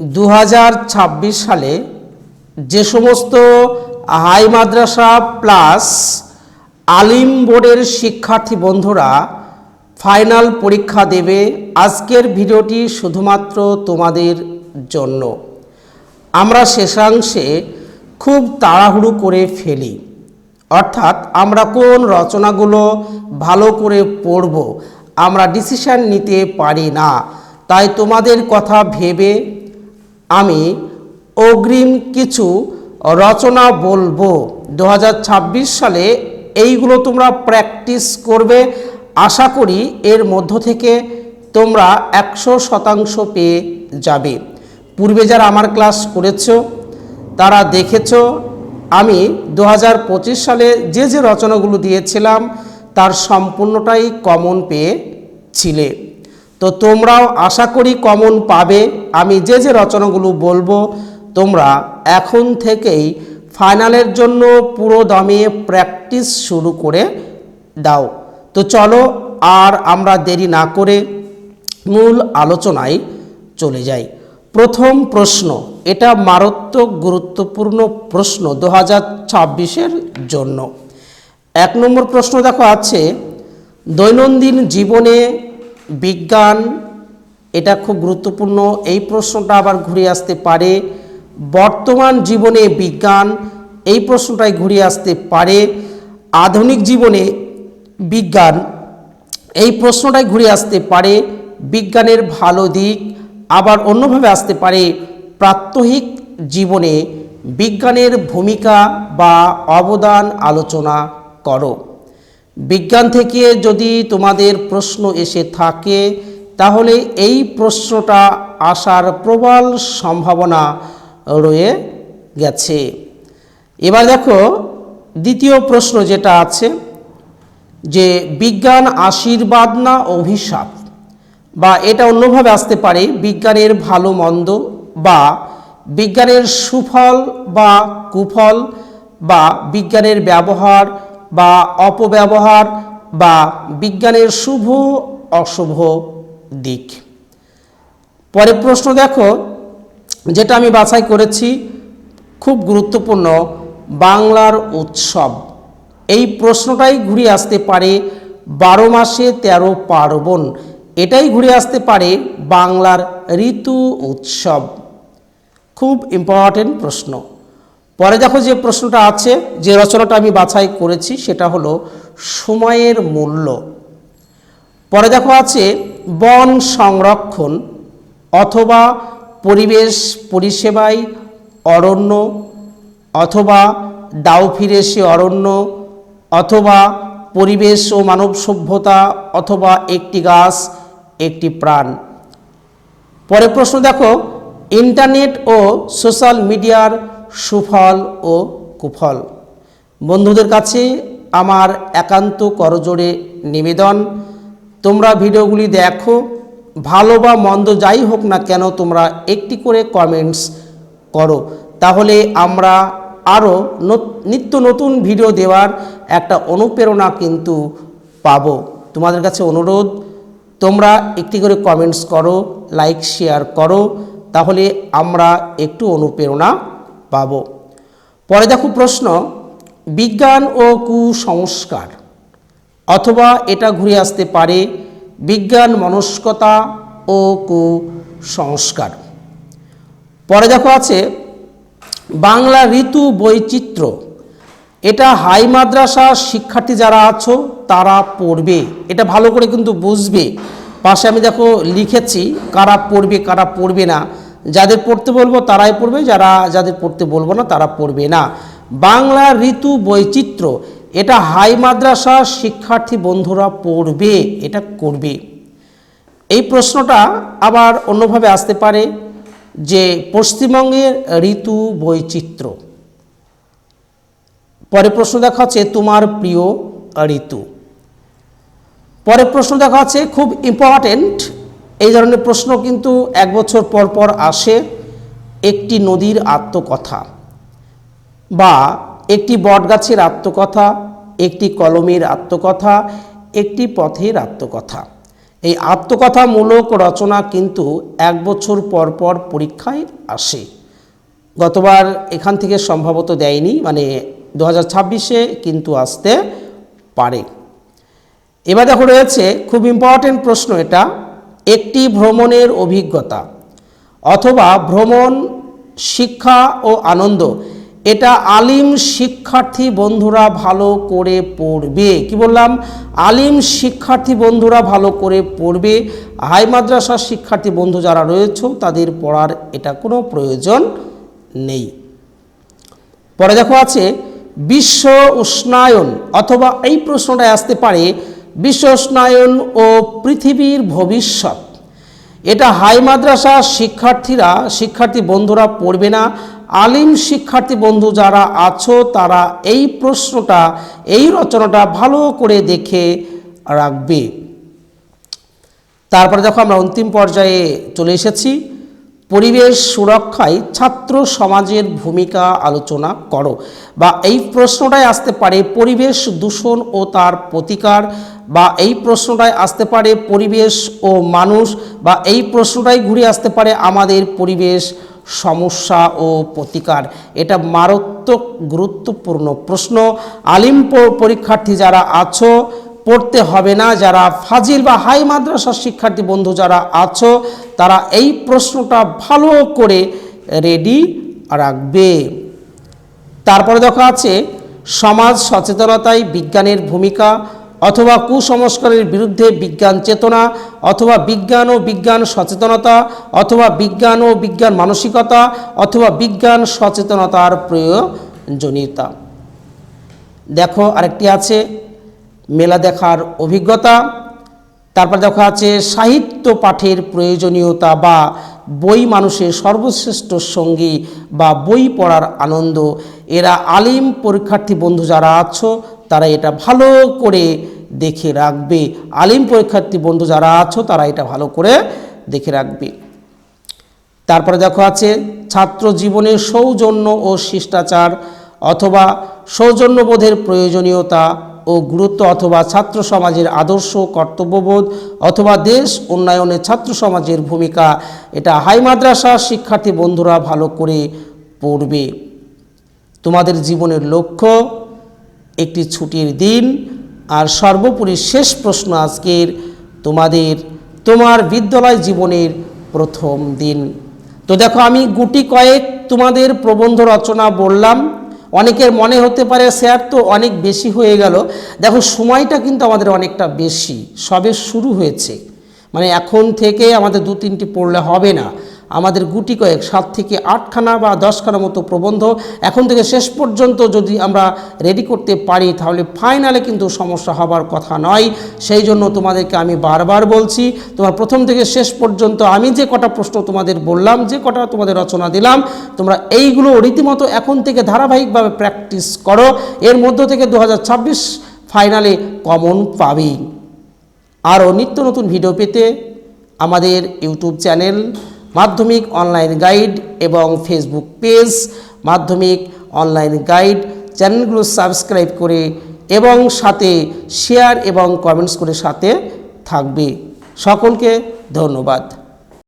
দু হাজার ছাব্বিশ সালে যে সমস্ত হাই মাদ্রাসা প্লাস আলিম বোর্ডের শিক্ষার্থী বন্ধুরা ফাইনাল পরীক্ষা দেবে আজকের ভিডিওটি শুধুমাত্র তোমাদের জন্য। আমরা শেষাংশে খুব তাড়াহুড়ো করে ফেলি। অর্থাৎ আমরা কোন রচনাগুলো ভালো করে পড়ব, আমরা ডিসিশন নিতে পারি না, তাই তোমাদের কথা ভেবে আমি অগ্রিম কিছু রচনা বলব। দু হাজার ছাব্বিশ সালে এইগুলো তোমরা প্র্যাকটিস করবে। আশা করি এর মধ্য থেকে তোমরা একশো শতাংশ পেয়ে যাবে। পূর্বে যারা আমার ক্লাস করেছ, তারা দেখেছ, আমি দু হাজার পঁচিশ সালে যে যে রচনাগুলো দিয়েছিলাম, তার সম্পূর্ণটাই কমন পেয়েছিলে। তো তোমরাও আশা করি কমন পাবে। আমি যে যে রচনাগুলো বলব, তোমরা এখন থেকেই ফাইনালের জন্য পুরো দমে প্র্যাকটিস শুরু করে দাও। তো চলো, আর আমরা দেরি না করে মূল আলোচনায় চলে যাই। প্রথম প্রশ্ন, এটা মারাত্মক গুরুত্বপূর্ণ প্রশ্ন দু হাজার ছাব্বিশের জন্য। এক নম্বর প্রশ্ন দেখো আছে, দৈনন্দিন জীবনে বিজ্ঞান, এটা খুব গুরুত্বপূর্ণ। এই প্রশ্নটা আবার ঘুরে আসতে পারে। বর্তমান জীবনে বিজ্ঞান, এই প্রশ্নটাই ঘুরে আসতে পারে। আধুনিক জীবনে বিজ্ঞান, এই প্রশ্নটাই ঘুরে আসতে পারে। বিজ্ঞানের ভালো দিক আবার অন্যভাবে আসতে পারে। প্রাত্যহিক জীবনে বিজ্ঞানের ভূমিকা বা অবদান আলোচনা করো। বিজ্ঞান থেকে যদি তোমাদের প্রশ্ন এসে থাকে, তাহলে এই প্রশ্নটা আসার প্রবল সম্ভাবনা রয়ে গেছে। এবার দেখো, দ্বিতীয় প্রশ্ন যেটা আছে, যে বিজ্ঞান আশীর্বাদ না অভিশাপ? বা এটা অন্যভাবে আসতে পারে, বিজ্ঞানের ভালো মন্দ বা বিজ্ঞানের সুফল বা কুফল বা বিজ্ঞানের ব্যবহার বা অপব্যবহার বা বিজ্ঞানের শুভ, অশুভ দিক। পরের প্রশ্ন দেখো, যেটা আমি বাছাই করেছি, খুব গুরুত্বপূর্ণ, বাংলার উৎসব। এই প্রশ্নটাই ঘুরে আসতে পারে বারো মাসে তেরো পার্বণ। এটাই ঘুরে আসতে পারে বাংলার ঋতু উৎসব। খুব ইম্পর্টেন্ট প্রশ্ন। পরে দেখো যে প্রশ্নটা আছে, যে রচনাটা আমি বাছাই করেছি, সেটা হলো সময়ের মূল্য। পরে দেখো আছে, বন সংরক্ষণ অথবা পরিবেশ পরিষেবায় অরণ্য অথবা দাও ফিরে সে অরণ্য অথবা পরিবেশ ও মানব সভ্যতা অথবা একটি গাছ, একটি প্রাণ। পরে প্রশ্ন দেখো, ইন্টারনেট ও সোশ্যাল মিডিয়ার সুফল ও কুফল। বন্ধুদের কাছে আমার একান্ত করজোড়ে নিবেদন, তোমরা ভিডিওগুলি দেখো, ভালো বা মন্দ যাই হোক না কেন তোমরা একটি করে কমেন্টস করো। তাহলে আমরা আরও নিত্য নতুন ভিডিও দেওয়ার একটা অনুপ্রেরণা কিন্তু পাবো। তোমাদের কাছে অনুরোধ, তোমরা একটি করে কমেন্টস করো লাইক শেয়ার করো, তাহলে আমরা একটু অনুপ্রেরণা পাব। পরে দেখো প্রশ্ন, বিজ্ঞান ও কুসংস্কার। অথবা এটা ঘুরে আসতে পারে, বিজ্ঞান মনস্কতা ও কুসংস্কার। পরে দেখো আছে, বাংলা ঋতু বৈচিত্র্য। এটা হাই মাদ্রাসা শিক্ষার্থী যারা আছো, তারা পড়বে। এটা ভালো করে কিন্তু বুঝবে। পাশে আমি দেখো লিখেছি, কারা পড়বে কারা পড়বে না। যাদের পড়তে বলব তারাই পড়বে, যারা যাদের পড়তে বলব না তারা পড়বে না। বাংলা ঋতু বৈচিত্র্য, এটা হাই মাদ্রাসা শিক্ষার্থী বন্ধুরা পড়বে, এটা করবে। এই প্রশ্নটা আবার অন্যভাবে আসতে পারে যে পশ্চিমবঙ্গের ঋতু বৈচিত্র্য। পরে প্রশ্ন দেখা হচ্ছে, তোমার প্রিয় ঋতু? পরে প্রশ্ন দেখা হচ্ছে, খুব ইম্পর্ট্যান্ট এই ধরনের প্রশ্ন কিন্তু এক বছর পর পর আসে একটি নদীর আত্মকথা বা একটি বটগাছের আত্মকথা, একটি কলমের আত্মকথা, একটি পথের আত্মকথা। এই আত্মকথামূলক রচনা কিন্তু এক বছর পর পর পরীক্ষায় আসে। গতবার এখান থেকে সম্ভবত দেয়নি মানে দু হাজার কিন্তু আসতে পারে। এবার দেখো রয়েছে, খুব ইম্পর্টেন্ট প্রশ্ন এটা। একটি ভ্রমণের অভিজ্ঞতা অথবা ভ্রমণ, শিক্ষা ও আনন্দ। এটা আলিম শিক্ষার্থী বন্ধুরা ভালো করে পড়বে। কি বললাম? আলিম শিক্ষার্থী বন্ধুরা ভালো করে পড়বে। হাই মাদ্রাসার শিক্ষার্থী বন্ধু যারা রয়েছে, তাদের পড়ার এটা কোনো প্রয়োজন নেই। পরে দেখো আছে, বিশ্ব উষ্ণায়ন অথবা এই প্রশ্নটায় আসতে পারে বিশ্ব উষ্ণায়ন ও পৃথিবীর ভবিষ্যৎ। এটা হাই মাদ্রাসা শিক্ষার্থীরা, শিক্ষার্থী বন্ধুরা পড়বে না। আলিম শিক্ষার্থী বন্ধু যারা আছো, তারা এই প্রশ্নটা, এই রচনাটা ভালো করে দেখে রাখবে। তারপরে দেখো আমরা অন্তিম পর্যায়ে চলে এসেছি। পরিবেশ সুরক্ষায় ছাত্র সমাজের ভূমিকা আলোচনা করো। বা এই প্রশ্নটাই আসতে পারে, পরিবেশ দূষণ ও তার প্রতিকার বা এই প্রশ্নটাই আসতে পারে পরিবেশ ও মানুষ বা এই প্রশ্নটাই ঘুরে আসতে পারে আমাদের পরিবেশ সমস্যা ও প্রতিকার। এটা মারাত্মক গুরুত্বপূর্ণ প্রশ্ন। আলিম পরীক্ষার্থী যারা আছো, পড়তে হবে না। যারা ফাজিল বা হাই মাদ্রাসার শিক্ষার্থী বন্ধু যারা আছো, তারা এই প্রশ্নটা ভালো করে রেডি রাখবে। তারপরে দেখা আছে, সমাজ সচেতনতায় বিজ্ঞানের ভূমিকা অথবা কুসংস্কারের বিরুদ্ধে বিজ্ঞান চেতনা, অথবা বিজ্ঞান ও বিজ্ঞান সচেতনতা, অথবা বিজ্ঞান ও বিজ্ঞান মানসিকতা, অথবা বিজ্ঞান সচেতনতার প্রয়োজনীয়তা। দেখো আরেকটি আছে, মেলা দেখার অভিজ্ঞতা। তারপর দেখা আছে, সাহিত্য পাঠের প্রয়োজনীয়তা বা বই মানুষের সর্বশ্রেষ্ঠ সঙ্গী বা বই পড়ার আনন্দ। এরা আলিম পরীক্ষার্থী বন্ধু যারা আছো তারা এটা ভালো করে দেখে রাখবে। আলিম পরীক্ষার্থী বন্ধু যারা আছো, তারা এটা ভালো করে দেখে রাখবে। তারপরে দেখো আছে, ছাত্র জীবনের সৌজন্য ও শিষ্টাচার অথবা সৌজন্যবোধের প্রয়োজনীয়তা ও গুরুত্ব অথবা ছাত্র সমাজের আদর্শ কর্তব্যবোধ অথবা দেশ উন্নয়নে ছাত্র সমাজের ভূমিকা, এটা হাই মাদ্রাসা শিক্ষার্থী বন্ধুরা ভালো করে পড়বে। তোমাদের জীবনের লক্ষ্য একটি ছুটির দিন। আর সর্বোপরি শেষ প্রশ্ন আজকের, তোমাদের, তোমার বিদ্যালয় জীবনের প্রথম দিন। তো দেখো, আমি গুটি কয়েক তোমাদের প্রবন্ধ রচনা বললাম। অনেকের মনে হতে পারে, স্যার, তো অনেক বেশি হয়ে গেল। দেখো, সময়টা কিন্তু আমাদের অনেকটা বেশি। সবে শুরু হয়েছে। মানে এখন থেকে আমাদের দু তিনটি পড়লে হবে না। আমাদের গুটি কয়েক, সাত থেকে আটখানা বা দশখানা মতো প্রবন্ধ। এখন থেকে শেষ পর্যন্ত যদি আমরা রেডি করতে পারি, তাহলে ফাইনালে কিন্তু সমস্যা হবার কথা নয়। সেই জন্য তোমাদেরকে আমি বারবার বলছি, তোমার প্রথম থেকে শেষ পর্যন্ত আমি যে কটা প্রশ্ন তোমাদের বললাম, যে কটা তোমাদের রচনা দিলাম, তোমরা এইগুলো রীতিমতো এখন থেকে ধারাবাহিকভাবে প্র্যাকটিস করো। এর মধ্য থেকে দু হাজার ছাব্বিশ ফাইনালে কমন পাবেই আরও নিত্য নতুন ভিডিও পেতে আমাদের YouTube channel Madhyamik online guide এবং Facebook page Madhyamik online guide চ্যানেলগুলো সাবস্ক্রাইব করে এবং সাথে শেয়ার এবং কমেন্টস করে সাথে থাকবে। সকলকে ধন্যবাদ।